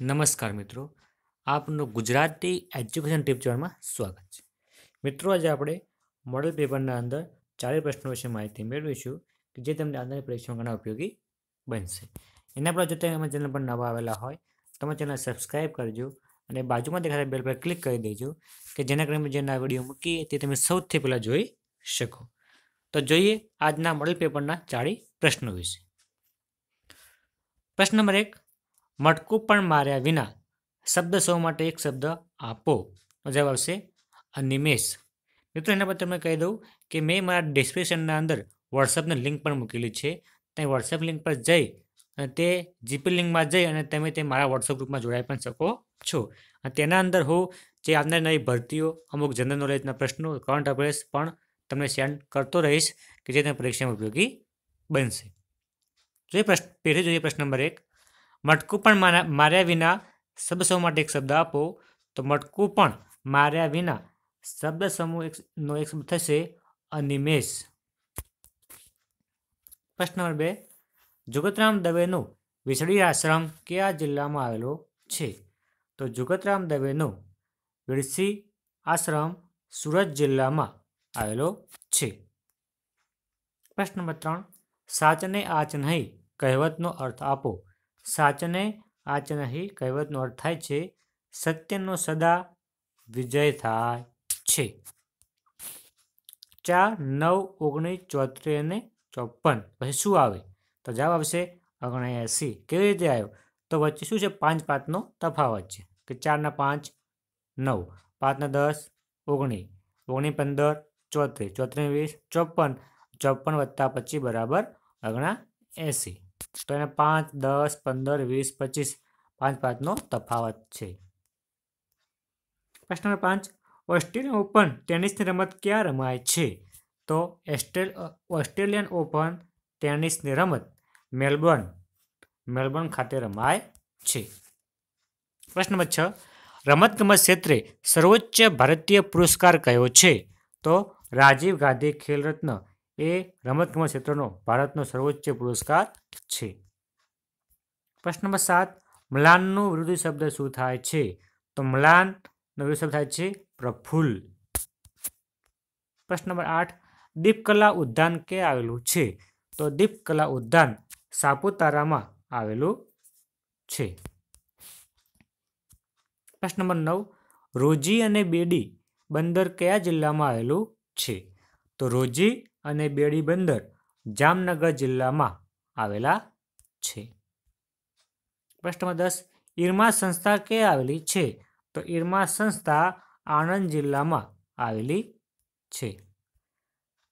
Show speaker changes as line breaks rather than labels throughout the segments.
નમસ્કાર મિત્રો. આપનું ગુજરાતી એજ્યુકેશન ટીપ ચેનલમાં સ્વાગત છે. મિત્રો, આજે આપણે મોડલ પેપરના અંદર ચારેય પ્રશ્નો વિશે માહિતી મેળવીશું કે જે તમને આગળની પરીક્ષામાં ઘણા ઉપયોગી બનશે. એના પર જો તમે ચેનલ પર નવા આવેલા હોય, તો અમારી ચેનલ સબસ્ક્રાઈબ કરજો અને બાજુમાં દેખાતા બેલ પર ક્લિક કરી દેજો કે જેના કારણે જે નવા વીડિયો મૂકીએ તે તમે સૌથી પહેલાં જોઈ શકો. તો જોઈએ આજના મોડલ પેપરના ચારેય પ્રશ્નો વિશે. પ્રશ્ન નંબર એક મટકું પણ માર્યા વિના શબ્દ સૌ માટે એક શબ્દ આપો. જવાબ આવશે અનિમેશ મિત્રો, એના પર તમને કહી દઉં કે મેં મારા ડિસ્ક્રિપ્શનના અંદર વોટ્સઅપની લિંક પણ મૂકેલી છે. ત્યાં વોટ્સઅપ લિંક પર જઈ અને તે જીપી લિંકમાં જઈ અને તમે તે મારા વોટ્સઅપ ગ્રુપમાં જોડાઈ પણ શકો છો. અને તેના અંદર હું જે આવનારી નવી ભરતીઓ, અમુક જનરલ નોલેજના પ્રશ્નો કરંટ અફેર્સ પણ તમને સેન્ડ કરતો રહીશ કે જે તમે પરીક્ષામાં ઉપયોગી બનશે. જોઈએ પ્રશ્ન, પહેલી જોઈએ પ્રશ્ન નંબર એક. મટકું પણ મારા માર્યા વિના શબ્દ સમૂહ માટે એક શબ્દ આપો, તો મટકું પણ માર્યા વિના શબ્દ સમૂહ નો એક શબ્દ થશે અનિમેષ. પ્રશ્ન નંબર બે. જુગતરામ દવેનો વિસડી આશ્રમ કયા જિલ્લામાં આવેલો છે? તો જુગતરામ દવેનો વિરસી આશ્રમ સુરત જિલ્લામાં આવેલો છે. પ્રશ્ન નંબર ત્રણ. સાચને આચ નહીં કહેવતનો અર્થ આપો. સાચને આચ નહીં કહેવતનો અર્થ થાય છે, સત્યનો સદા વિજય થાય છે. ચાર નવ ઓગણીસ ચોત્રીસ અને ચોપન. પછી શું આવે? તો જવાબ આવશે ઓગણએંસી. કેવી રીતે આવ્યો? તો વચ્ચે શું છે? પાંચ પાંચનો તફાવત છે. કે ચારના પાંચ નવ. પાંચના દસ ઓગણીસ. ઓગણીસ પંદર ચોત્રીસ. ચોત્રીસ વીસ ચોપન. ચોપન વત્તા પચીસ બરાબર ઓગણા એંસી તો એને પાંચ, દસ, પંદર, વીસ, પચીસ, પાંચ પાંચનો તફાવત છે. પ્રશ્ન નંબર પાંચ. ઓસ્ટ્રેલિયન ઓપન ટેનિસની રમત ક્યાં રમાય છે? તો એસ્ટ્રેલ, ઓસ્ટ્રેલિયન ઓપન ટેનિસની રમત મેલબોર્ન મેલબોર્ન ખાતે રમાય છે. પ્રશ્ન નંબર છ. રમતગમત ક્ષેત્રે સર્વોચ્ચ ભારતીય પુરસ્કાર કયો છે? તો રાજીવ ગાંધી ખેલ રત્ન એ રમતગમત ક્ષેત્રનો ભારતનો સર્વોચ્ચ પુરસ્કાર છે. પ્રશ્ન નંબર સાત, મ્લાનનું વિરુદ્ધ શબ્દ શું થાય છે? તો મ્લાનનો વિરુદ્ધ શબ્દ થાય છે પ્રફુલ્લ. પ્રશ્ન નંબર આઠ, દીપકલા ઉદ્યાન ક્યાં આવેલું છે? તો દીપકલા ઉદ્યાન સાપુતારામાં આવેલું છે. પ્રશ્ન નંબર નવ, રોજી અને બેડી બંદર કયા જિલ્લામાં આવેલું છે? તો રોજી અને બેડી બંદર જામનગર જિલ્લામાં આવેલા છે. પ્રશ્ન દસ, ઈરમા સંસ્થા કે આવેલી છે? તો ઈરમા સંસ્થા આણંદ જિલ્લામાં આવેલી છે.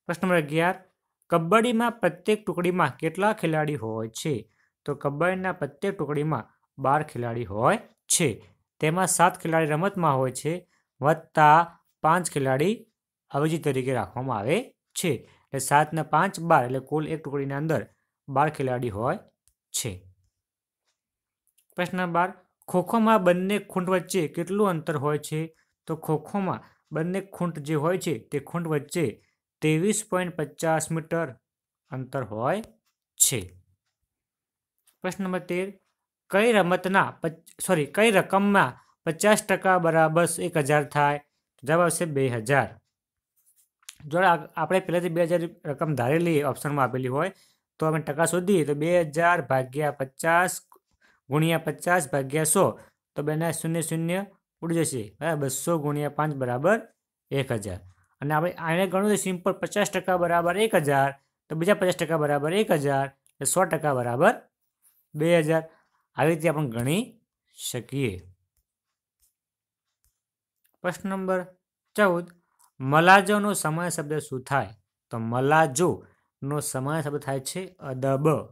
પ્રશ્ન નંબર અગિયાર, કબડ્ડીમાં પ્રત્યેક ટુકડીમાં કેટલા ખેલાડી હોય છે? તો કબડ્ડીના પ્રત્યેક ટુકડીમાં બાર ખેલાડી હોય છે. તેમાં સાત ખેલાડી રમતમાં હોય છે. વત્તા પાંચ ખેલાડી અવેજી તરીકે રાખવામાં આવે છે. સાતને પાંચ બાર એટલે કુલ એક ટુકડીના અંદર બાર ખેલાડી હોય છે. પ્રશ્ન બાર, ખોખોમાં બંને ખૂંટ વચ્ચે કેટલું અંતર હોય છે? તો ખોખોમાં બંને ખૂંટ જે હોય છે તે ખૂંટ વચ્ચે ત્રેવીસ પોઈન્ટ પચાસ મીટર અંતર હોય છે. પ્રશ્ન નંબર તેર, કઈ રમતના સોરી કઈ રકમમાં પચાસ ટકા બરાબર એક હજાર થાય? જવાબ આવશે બે હજાર. જો આપણે પહેલાંથી બે હજાર રકમ ધારેલી ઓપ્શનમાં આપેલી હોય, તો અમે ટકા શોધીએ, તો બે હજાર ભાગ્યા પચાસ ગુણ્યા પચાસ ભાગ્યા સો, તો બેના શૂન્ય શૂન્ય ઉડી જશે, બરાબર? બસો ગુણ્યા પાંચ બરાબર એક હજાર. અને આપણે આને ગણું તો સિમ્પલ પચાસ ટકા બરાબર એક હજાર, તો બીજા પચાસ ટકા બરાબર એક હજાર, એટલે સો ટકા બરાબર બે હજાર. આવી રીતે આપણે ગણી શકીએ. પ્રશ્ન નંબર ચૌદ. મલાજોનો સમય શબ્દ શું થાય? તો મલાજોનો સમય શબ્દ થાય છે અદબ.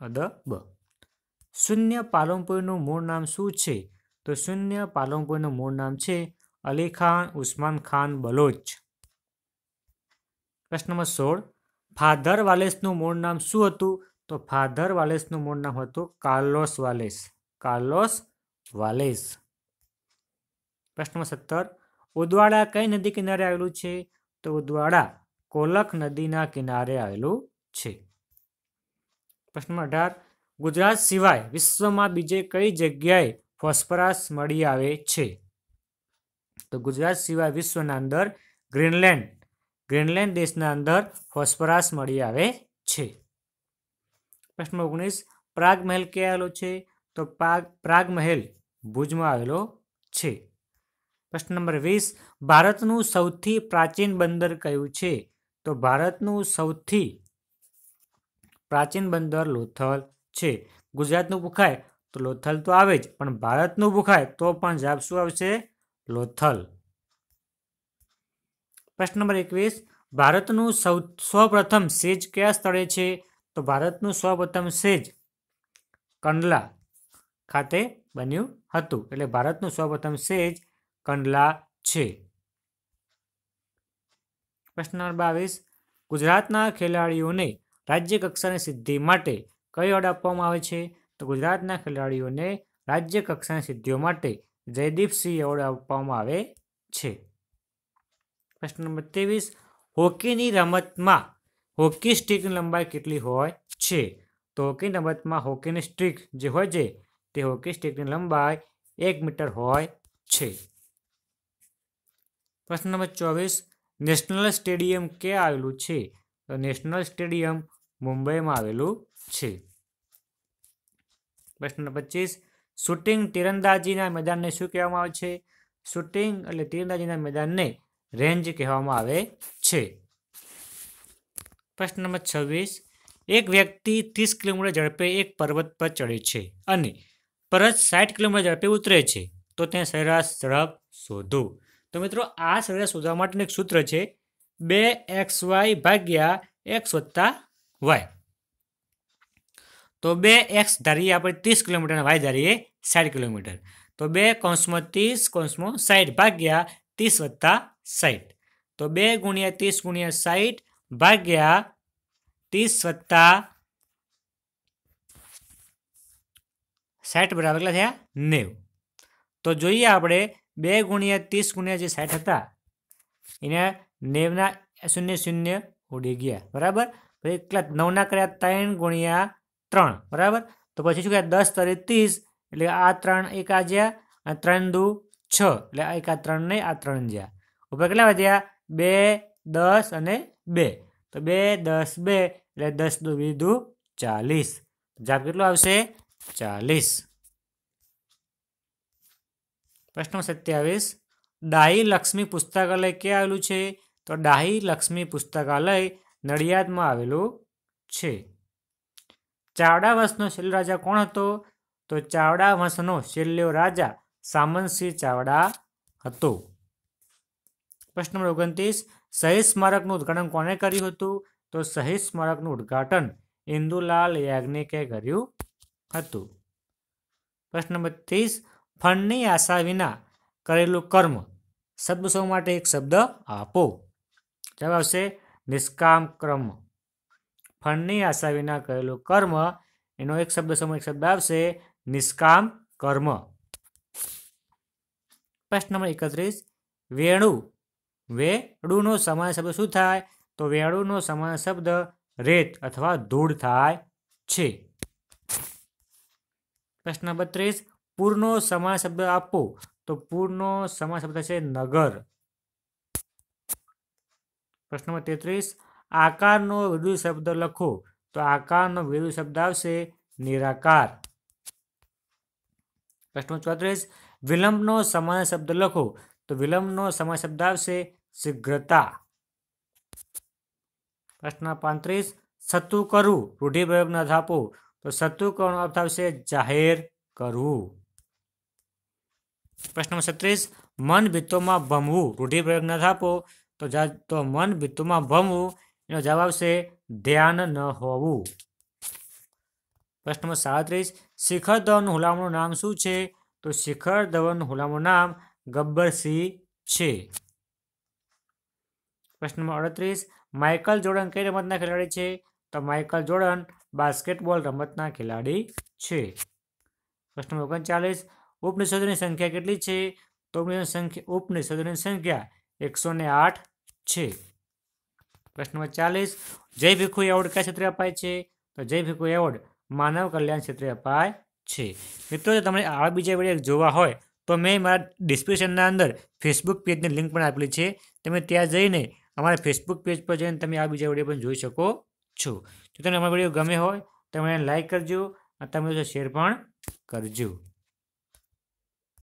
અદબ. શૂન્ય પાલનપુરનું મૂળ નામ શું છે? તો શૂન્ય પાલનપુરનું મૂળ નામ છે અલી ખાન ઉસ્માન ખાન બલોચ. પ્રશ્ન નંબર સોળ. ફાધર વાલેસનું મૂળ નામ શું હતું? તો ફાધર વાલેસનું મૂળ નામ હતું કાર્લોસ વાલેસ. Carlos Valles. પ્રશ્ન નંબર સત્તર. ઉદવાડા કઈ નદી કિનારે આવેલું છે? તો ઉદવાડા કોલક નદીના કિનારે આવેલું છે. પ્રશ્ન અઢાર. ગુજરાત સિવાય વિશ્વમાં બીજે કઈ જગ્યાએ ફોસ્ફરસ મળી આવે છે? તો ગુજરાત સિવાય વિશ્વના અંદર ગ્રીનલેન્ડ ગ્રીનલેન્ડ દેશના અંદર ફોસ્ફરસ મળી આવે છે. પ્રશ્ન ઓગણીસ. પ્રાગ મહેલ ક્યાં આવેલો છે? તો પ્રાગ પ્રાગ મહેલ ભુજમાં આવેલો છે. પ્રશ્ન નંબર વીસ, ભારતનું સૌથી પ્રાચીન બંદર કયું છે? તો ભારતનું સૌથી પ્રાચીન બંદર લોથલ છે. ગુજરાતનું પૂછાય તો લોથલ તો આવે જ, પણ ભારતનું પૂછાય તો પણ જવાબ શું આવશે? લોથલ. પ્રશ્ન નંબર એકવીસ, ભારતનું સૌ, સૌપ્રથમ સેજ કયા સ્થળે છે? તો ભારતનું સૌપ્રથમ સેજ કંડલા ખાતે બન્યું હતું. એટલે ભારતનું સૌપ્રથમ સેજ કંડલા છે. પ્રશ્ન નંબર બાવીસ. ગુજરાતના ખેલાડીઓને રાજ્ય કક્ષાની સિદ્ધિ માટે કઈ એવોર્ડ આપવામાં આવે છે? તો ગુજરાતના ખેલાડીઓને રાજ્ય કક્ષાની સિદ્ધિઓ માટે જયદીપસિંહ એવોર્ડ આપવામાં આવે છે. પ્રશ્ન નંબર ત્રેવીસ. હોકીની રમતમાં હોકી સ્ટિકની લંબાઈ કેટલી હોય છે? તો હોકી રમતમાં હોકીની સ્ટિક જે હોય છે તે હોકી સ્ટિકની લંબાઈ એક મીટર હોય છે. પ્રશ્ન નંબર ચોવીસ, નેશનલ સ્ટેડિયમ ક્યાં આવેલું છે? તો નેશનલ સ્ટેડિયમ મુંબઈમાં આવેલું છે. પ્રશ્ન નંબર પચીસ, શૂટિંગ તીરંદાજીના મેદાનને શું કહેવામાં આવે છે? શૂટિંગ એટલે તીરંદાજીના મેદાનને રેન્જ કહેવામાં આવે છે. પ્રશ્ન નંબર છવ્વીસ, એક વ્યક્તિ ત્રીસ કિલોમીટર ઝડપે એક પર્વત પર ચડે છે અને પરત સાઠ કિલોમીટર ઝડપે ઉતરે છે. તો ત્યાં સરેરાશ ઝડપ શોધો. તો મિત્રો, આ સરેરાશ શોધવા માટેનું એક સૂત્ર છે બે એક્સ વાય ભાગ્યા એક્સ વત્તા વાય. તો બે એક્સ ધારીએ આપણે ત્રીસ કિલોમીટર વાય ધારીએ સાઠ કિલોમીટર. તો બે કૌંસમાં ત્રીસ, કૌંસમાં સાઠ ભાગ્યા ત્રીસ વત્તા સાઠ. તો બે ગુણ્યા ત્રીસ ગુણ્યા સાઠ ભાગ્યા ત્રીસ વત્તા સાઠ બરાબર કેટલા થયા? નેવ. તો જોઈએ આપણે બે ગુણ્યા ત્રીસ ગુણ્યા જે સાઠ હતા, એને નેવના શૂન્ય શૂન્ય ઉડી ગયા. બરાબર? પછી કેટલા? નવના કર્યા ત્રણ ગુણ્યા ત્રણ. બરાબર? તો પછી શું કહેવાય દસ તરી ત્રીસ, એટલે આ ત્રણ એક આ જ્યાં અને ત્રણ દુ છ. એટલે એક આ ત્રણ નહીં આ ત્રણ જ્યાં. ઉપર કેટલા વધ્યા? બે, દસ અને બે. તો બે, દસ, બે, એટલે દસ દુ વીસ ચાલીસ. જવાબ કેટલો આવશે? ચાલીસ. પ્રશ્ન સત્યાવીસ, ડાહી લક્ષ્મી પુસ્તકાલય ક્યાં આવેલું છે? તો ડાહી લક્ષ્મી પુસ્તકાલય નડિયાદમાં આવેલું છે. ચાવડા વંશનો છેલ્લો રાજા કોણ હતો? તો ચાવડા વંશનો છેલ્લો રાજા સામંતસિંહ ચાવડા હતો. પ્રશ્ન નંબર ઓગણત્રીસ શહીદ સ્મારકનું ઉદ્ઘાટન કોણે કર્યું હતું? તો શહીદ સ્મારકનું ઉદ્ઘાટન ઇન્દુલાલ યાજ્ઞિકે કર્યું હતું. પ્રશ્ન નંબર ત્રીસ ફળની આશા વિના કરેલું કર્મ. શબ્દ સૌ માટે એક શબ્દ આપો? જવાબ આવશે, નિષ્કામ કર્મ. ફળની આશા વિના કરેલું કર્મ, એનો એક શબ્દ સમૂહ એક શબ્દ આવશે, નિષ્કામ કર્મ. પ્રશ્ન નંબર એકત્રીસ. વેણુ. વેડુનો સમાન શબ્દ શું થાય? તો વેણુનો સમાન શબ્દ રેત અથવા ધૂળ થાય છે. પ્રશ્ન બત્રીસ પૂરનો સમાન શબ્દ આપો, તો પૂરનો સમાન શબ્દ છે નગર. પ્રશ્ન નંબર તેત્રીસ, આકારનો વિરુદ્ધ શબ્દ લખો, તો આકારનો વિરુદ્ધ શબ્દ આવશે નિરાકાર. પ્રશ્ન ચોત્રીસ, વિલંબનો સમાન શબ્દ લખો, તો વિલંબનો સમાન શબ્દ આવશે શીઘ્રતા. પ્રશ્ન પાંત્રીસ સત્તુ કરવું રૂઢિપ્રયોગ ન થાપો તો સત્તુ કરવાનો અર્થ આવશે જાહેર કરવું પ્રશ્ન છત્રીસ, મન ભીતોમાં ભમવું. રૂઢિપ્રયોગ ન થાપો, તો તો મન ભીતોમાં ભમવું, એનો જવાબ આવશે ધ્યાન ન હોવું. પ્રશ્ન નંબર સાડત્રીસ, શિખર ધવનનું હુલામણું નામ શું છે? તો શિખર ધવનનું હુલામણું નામ ગબ્બરસિંહ છે. પ્રશ્ન નંબર અડત્રીસ, માઇકલ જોર્ડન કઈ રમતના ખેલાડી છે? તો માઇકલ જોર્ડન બાસ્કેટબોલ રમતના ખેલાડી છે. પ્રશ્ન નંબર ઓગણચાલીસ ઉપનિષદોની સંખ્યા કેટલી છે? તો સંખ્યા, ઉપનિષદોની સંખ્યા એકસો આઠ છે. પ્રશ્ન નંબર ચાલીસ. જય ભીખુ એવોર્ડ કયા ક્ષેત્રે અપાય છે? તો જય ભીખુ એવોર્ડ માનવ કલ્યાણ ક્ષેત્રે અપાય છે. મિત્રો, જો તમને આવા બીજા વીડિયો જોવા હોય, તો મેં મારા ડિસ્ક્રિપ્શનના અંદર ફેસબુક પેજની લિંક પણ આપેલી છે. તમે ત્યાં જઈને અમારા ફેસબુક પેજ પર જઈને તમે આ બીજા વીડિયો પણ જોઈ શકો છો. જો તમને અમારો વીડિયો ગમે હોય, તો મને લાઈક કરજો અને તમે શેર પણ કરજો.